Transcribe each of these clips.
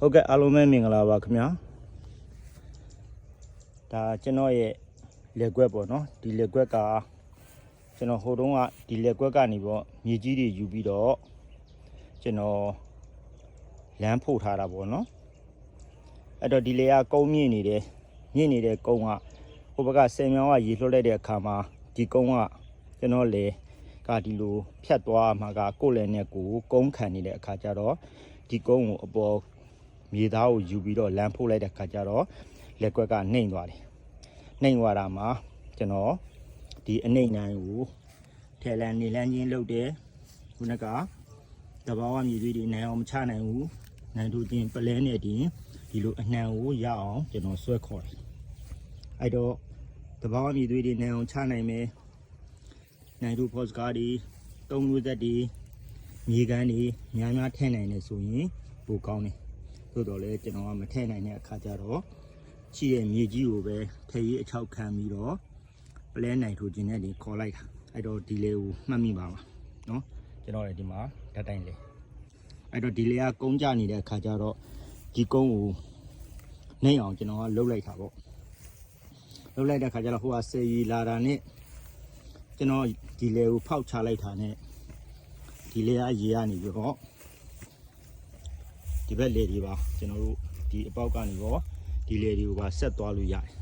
ဟုတ်ကဲ့အားလုံးပဲမင်္ဂလာပါခင်ဗျာဒါကျွန်တော်ရဲ့လက်ကွက်ပေါ့နော်ဒီလက်ကွက်ကကျွန်တော်ဟိုတုန်းကဒီလက်ကွက်ကနေပေါ့မြေကြီးတွေယူပြီးတော့ကျွန်တော်လမ်းဖို့ထားတာပေါ့နော်အဲ့တော့ဒီလေကကုန်းမြင့်နေတယ်မြင့်နေတဲ့ကုန်းကဟိုဘက်ကဆယ်မြောင်းကရေလွှတ်လိုက်တဲ့အခါမှာဒီကုန်းကကျွန်တော်လေကဒီလိုဖြတ်သွားမှာကကိုယ်လည်းနဲ့ကိုယ်ကုန်းခံနေတဲ့အခါကျတော့ဒီကုန်းကိုအပေါ် မြေသားကိုယူပြီးတော့လမ်းဖိုးလိုက်တဲ့ခါကျတော့လက်ကွက်ကနှိမ့်သွားတယ်နှိမ့်သွားတာမှာကျွန်တော်ဒီအနှိမ့်နိုင်ကိုထဲလန်နေလန်းချင်းလုပ်တယ်ခုနကတဘာဝမြေကြီးတွေနိုင်အောင်မချနိုင်ဘူးနိုင်တို့ချင်းပလဲနဲ့တင်ဒီလိုအနှံကိုရအောင်ကျွန်တော်ဆွဲခေါ်တယ်အဲ့တော့တဘာဝမြေကြီးတွေနိုင်အောင်ချနိုင်မယ်နိုင်တို့ post card တွေတုံးမျိုးသက်တွေမြေကမ်းတွေများများထည့်နိုင်တယ်ဆိုရင်ပိုကောင်းတယ် သို့တော်လည်းကျွန်တော်ကမထည့်နိုင်တဲ့အခါကျတော့ရှိရဲ့မြေကြီးကိုပဲထည့်ရေးအချောက်ခံပြီးတော့ပလဲနိုင်ထိုးခြင်းနဲ့ဒီခေါ်လိုက်တာအဲ့တော့ဒီလေးကိုမှတ်မိပါပါနော်ကျွန်တော်လည်းဒီမှာဓာတ်တိုင်းလေအဲ့တော့ဒီလေးကကုန်းကြနေတဲ့အခါကျတော့ဒီကုန်းကိုနှိမ့်အောင်ကျွန်တော်ကလှုပ်လိုက်တာပေါ့လှုပ်လိုက်တဲ့အခါကျတော့ဟိုကဆေးရီလာတာနဲ့ကျွန်တော်ဒီလေးကိုဖောက်ချလိုက်တာနဲ့ဒီလေးကရေရနေပြီပေါ့ ဒီဘက်လေတွေပါကျွန်တော်တို့ဒီအပေါက်ကနေရောဒီလေတွေကိုပါဆက်သွားလို့ရတယ်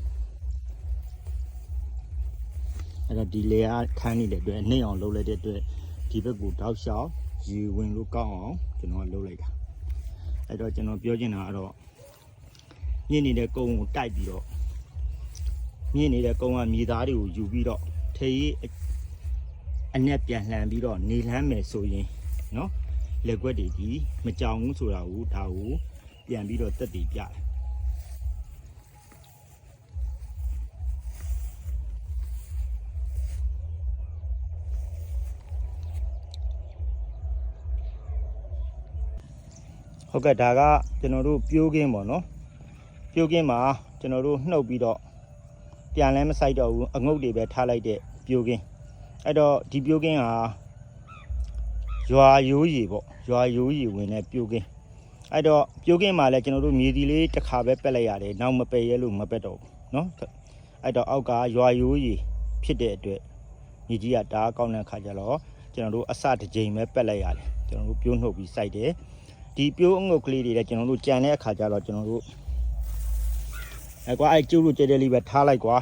အဲ့တော့ဒီလေကခန်းနေတဲ့အတွက်နှိမ့်အောင်လုပ်လိုက်တဲ့အတွက်ဒီဘက်ကိုတောက်လျှောက်ရေဝင်လို့ကောင်းအောင်ကျွန်တော်လုပ်လိုက်တာအဲ့တော့ကျွန်တော်ပြောချင်တာကတော့မြင့်နေတဲ့ကုန်းကိုတိုက်ပြီးတော့မြင့်နေတဲ့ကုန်းကမြေသားတွေကိုယူပြီးတော့ထေးအနက်ပြန်လှန်ပြီးတော့နေလှမ်းမယ်ဆိုရင်နော် လက်ကွက်တွေဒီမကြောင်ဘူးဆိုတာကိုဒါကိုပြန်ပြီးတော့တက်တည်ပြတယ်ဟုတ်ကဲ့ဒါကကျွန်တော်တို့ပြိုးကင်းပေါ့နော်ပြိုးကင်းမှာကျွန်တော်တို့နှုတ်ပြီးတော့ပြန်လဲမဆိုင်တော့ဘူးအငုတ်တွေပဲထားလိုက်တဲ့ပြိုးကင်းအဲ့တော့ဒီပြိုးကင်းဟာ ရွာရိုးရီပေါ့ရွာရိုးရီဝင်တဲ့ပြိုကင်းအဲ့တော့ပြိုကင်းမှာလည်းကျွန်တော်တို့မြေဒီလေးတစ်ခါပဲပက်လိုက်ရတယ်နောက်မပယ်ရဲလို့မပက်တော့ဘူးเนาะအဲ့တော့အောက်ကရွာရိုးရီဖြစ်တဲ့အတွက်မြေကြီးကဒါကောင်းတဲ့ခါကျတော့ကျွန်တော်တို့အစတစ်ကြိမ်ပဲပက်လိုက်ရတယ်ကျွန်တော်တို့ပြိုးနှုတ်ပြီးစိုက်တယ်ဒီပြိုးအငုတ်ကလေးတွေလည်းကျွန်တော်တို့ကြံတဲ့အခါကျတော့ကျွန်တော်တို့အဲ့ကွာအဲ့ကျိုးလို့ကျဲတဲ့လေးပဲထားလိုက်ကွာ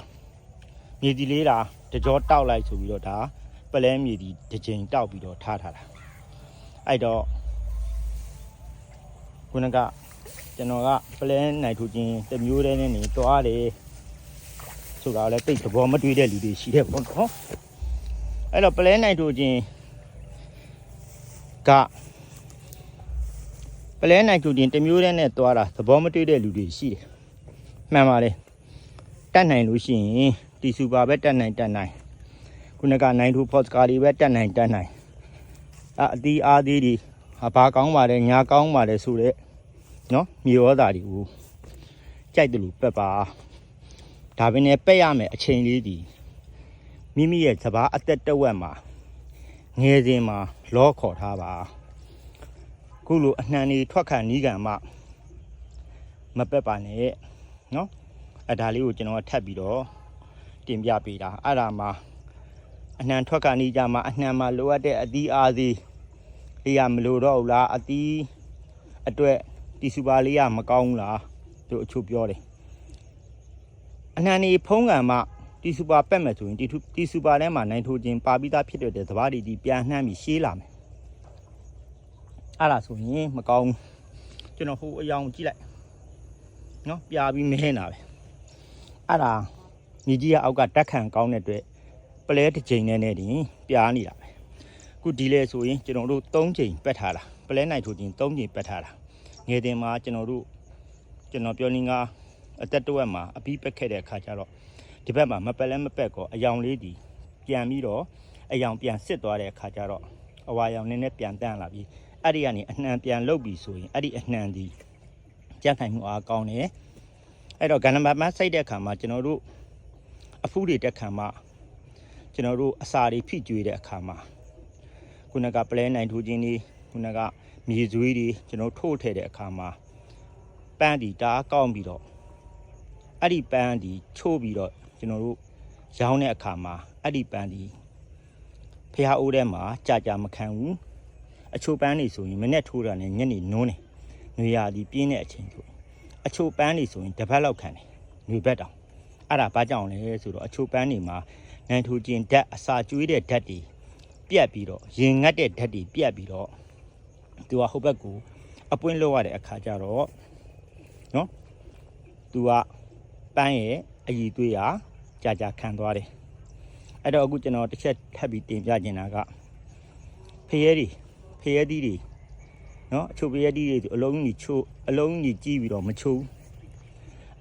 မြေဒီလေးတာတကြောတောက်လိုက်ဆိုပြီးတော့ဒါပလဲမြေဒီတစ်ကြိမ်တောက်ပြီးတော့ထားထားတာ အဲ့တော့ခုနကကျွန်တော်ကပလဲနိုင်ထိုးခြင်းတစ်မျိုးတည်းနဲ့နေတွားတယ်ဆိုတာလည်းတိတ်သဘောမတွေ့တဲ့လူတွေရှိတယ်ပေါ့နော်အဲ့တော့ပလဲနိုင်ထိုးခြင်းကပလဲနိုင်ထိုးခြင်းတစ်မျိုးတည်းနဲ့တွားတာသဘောမတွေ့တဲ့လူတွေရှိတယ်မှန်ပါလေတတ်နိုင်လို့ရှိရင်တီစူပါပဲတတ်နိုင်တတ်နိုင်ခုနကနိုင်ထိုးဖော့စကားတွေပဲတတ်နိုင်တတ်နိုင် အအတီးအားသေးတွေဟာဘာကောင်းပါလဲညာကောင်းပါလဲဆိုတဲ့နော်မြေဩသားတွေကိုကြိုက်တယ်လို့ပက်ပါဒါပဲနဲ့ပက်ရမယ်အချိန်လေးဒီမိမိရဲ့စဘာအသက်တဝက်မှာငယ်စဉ်မှာလောခေါ်ထားပါခုလိုအနှံနေထွက်ခံနီးကံမှမပက်ပါနဲ့နော်အဒါလေးကိုကျွန်တော်ထပ်ပြီးတော့တင်ပြပေးတာအဲ့ဒါမှာ အနှံထွက်ကနေကြမှာအနှံမှာလိုအပ်တဲ့အသီးအားသေးလေးရမလိုတော့ဘူးလားအသီးအတွက်တီစုပါလေးရမကောင်းဘူးလားတို့အချို့ပြောတယ်အနှံနေဖုံးကံမှတီစုပါပက်မယ်ဆိုရင်တီထုတီစုပါထဲမှာနိုင်ထိုးခြင်းပါပြီးသားဖြစ်တဲ့သဘာဝတီပြန်နှမ်းပြီးရှေးလာမယ်အဲ့ဒါဆိုရင်မကောင်းဘူးကျွန်တော်ဟိုအယောင်ကြည့်လိုက်နော်ပြာပြီးမဲနေတာပဲအဲ့ဒါမြေကြီးကအောက်ကတက်ခံကောင်းတဲ့အတွက် ပလဲတစ်ချိန်နဲ့နဲ့တင်ပြားနေတာပဲအခုဒီလဲဆိုရင်ကျွန်တော်တို့၃ချိန်ပက်ထားတာပလဲနိုင်ထိုးချင်း၃ချိန်ပက်ထားတာငယ်တင်မှာကျွန်တော်တို့ကျွန်တော်ပြောနေကအသက်တဝက်မှာအပြီးပက်ခဲ့တဲ့အခါကျတော့ဒီဘက်မှာမပက်လဲမပက်ကောအယောင်လေးဒီပြန်ပြီးတော့အယောင်ပြန်စစ်သွားတဲ့အခါကျတော့အဝါရောင်နည်းနည်းပြန်တန့်လာပြီးအဲ့ဒီကနေအနှံပြန်လုတ်ပြီးဆိုရင်အဲ့ဒီအနှံဒီကြက်ခိုင်မှုအားကောင်းတယ်အဲ့တော့ကဏ္ဍမမစိုက်တဲ့အခါမှာကျွန်တော်တို့အဖူးတွေတက်ခံမှာ ကျွန်တော်တို့အစာတွေဖိကျွေးတဲ့အခါမှာခုနကပလဲနိုင်ထိုးခြင်းတွေခုနကမြေဇွေးတွေကျွန်တော်ထိုးထည့်တဲ့အခါမှာပန်းဒီတအားကောင်းပြီးတော့အဲ့ဒီပန်းဒီချိုးပြီးတော့ကျွန်တော်တို့ရောင်းတဲ့အခါမှာအဲ့ဒီပန်းဒီဖះအိုးထဲမှာကြာကြာမခံဘူးအချိုပန်းနေဆိုရင်မနဲ့ထိုးတာနဲ့ညနေနုံးနေနွေရာဒီပြင်းတဲ့အချိန်ဆိုအချိုပန်းနေဆိုရင်တစ်ပတ်လောက်ခံတယ်နွေဘက်တောင်အဲ့ဒါဘာကြောင့်လဲဆိုတော့အချိုပန်းနေမှာ နိုင်ထိုဂျင်ဓာတ်အစာကျွေးတဲ့ဓာတ်တွေပြက်ပြီးတော့ရင်ငတ်တဲ့ဓာတ်တွေပြက်ပြီးတော့သူကဟိုဘက်ကိုအပွင့်လောက်ရတဲ့အခါကျတော့နော်သူကပန်းရဲ့အည်သွေးဟာကြာကြာခံသွားတယ်အဲ့တော့အခုကျွန်တော်တစ်ချက်ထပ်ပြီးတင်ပြနေတာကဖရဲတွေဖရဲသီးတွေနော်အချိုဖရဲသီးတွေဆိုအလုံးကြီးချိုးအလုံးကြီးကြီးပြီးတော့မချိုးဘူး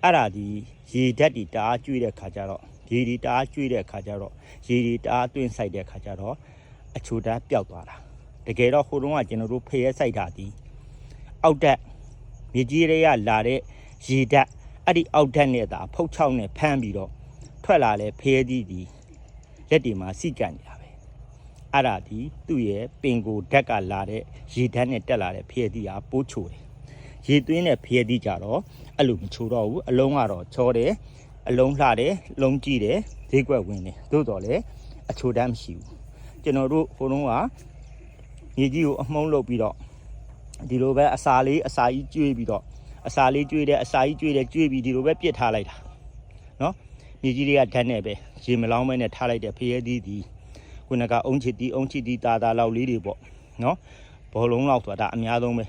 အဲ့ဒါဒီရေဓာတ်တွေတအားကျွေးတဲ့ခါကျတော့ရေတွေတအားကျွေးတဲ့ခါကျတော့ရေတွေတအားတွင်းဆိုင်တဲ့ခါကျတော့အချိုဓာတ်ပျောက်သွားတာတကယ်တော့ဟိုတုန်းကကျွန်တော်တို့ဖရဲဆိုင်တာဒီအောက်ဓာတ်မြေကြီးတွေကလာတဲ့ရေဓာတ်အဲ့ဒီအောက်ဓာတ်နဲ့သာဖုတ်ချောက်နဲ့ဖမ်းပြီးတော့ထွက်လာလဲဖရဲသီးဒီလက်တွေမှာစိကန်နေတာပဲအဲ့ဒါဒီသူ့ရဲ့ပင်ကိုဓာတ်ကလာတဲ့ရေဓာတ်နဲ့တက်လာတဲ့ဖရဲသီးဟာပိုးချိုတယ် ရေသွင်းတဲ့ဖရဲသီးကြတော့အဲ့လိုမချိုတော့ဘူးအလုံးကတော့ချောတယ်အလုံးလှတယ်လုံးကြည့်တယ်ဈေးကွက်ဝင်တယ်သို့တော်လည်းအချိုတမ်းမရှိဘူးကျွန်တော်တို့ဟိုတုန်းကမြေကြီးကိုအမှုံးလုပ်ပြီးတော့ဒီလိုပဲအစာလေးအစာကြီးကျွေးပြီးတော့အစာလေးကျွေးတယ်အစာကြီးကျွေးတယ်ကျွေးပြီးဒီလိုပဲပြစ်ထားလိုက်တာနော်မြေကြီးတွေကဓာတ်နဲ့ပဲရေမလောင်းမဲနဲ့ထားလိုက်တဲ့ဖရဲသီးဒီခုနကအုံချစ်တီးအုံချစ်တီးတာတာလောက်လေးတွေပေါ့နော်ဘောလုံးလောက်ဆိုတာအများဆုံးပဲ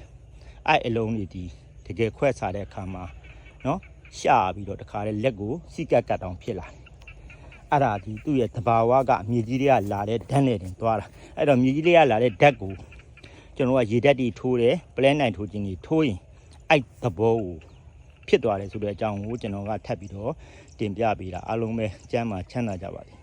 အဲ့အလုံးတွေဒီတကယ်ခွဲ့စားတဲ့အခါမှာနော်ရှာပြီးတော့တခါလေလက်ကိုစိကက်ကတ်တောင်ဖြစ်လာတယ်အဲ့ဒါဒီသူ့ရဲ့တဘာဝကမြေကြီးတွေကလာတဲ့ဓာတ်နဲ့တင်သွားတာအဲ့တော့မြေကြီးတွေကလာတဲ့ဓာတ်ကိုကျွန်တော်ကရေဓာတ်တွေထိုးတယ်ပလဲနိုင်ထိုးခြင်းတွေထိုးရင်အဲ့သဘောကိုဖြစ်သွားတယ်ဆိုတဲ့အကြောင်းကိုကျွန်တော်ကထပ်ပြီးတော့တင်ပြပေးတာအားလုံးပဲကျမ်းမှာချမ်းသာကြပါစေ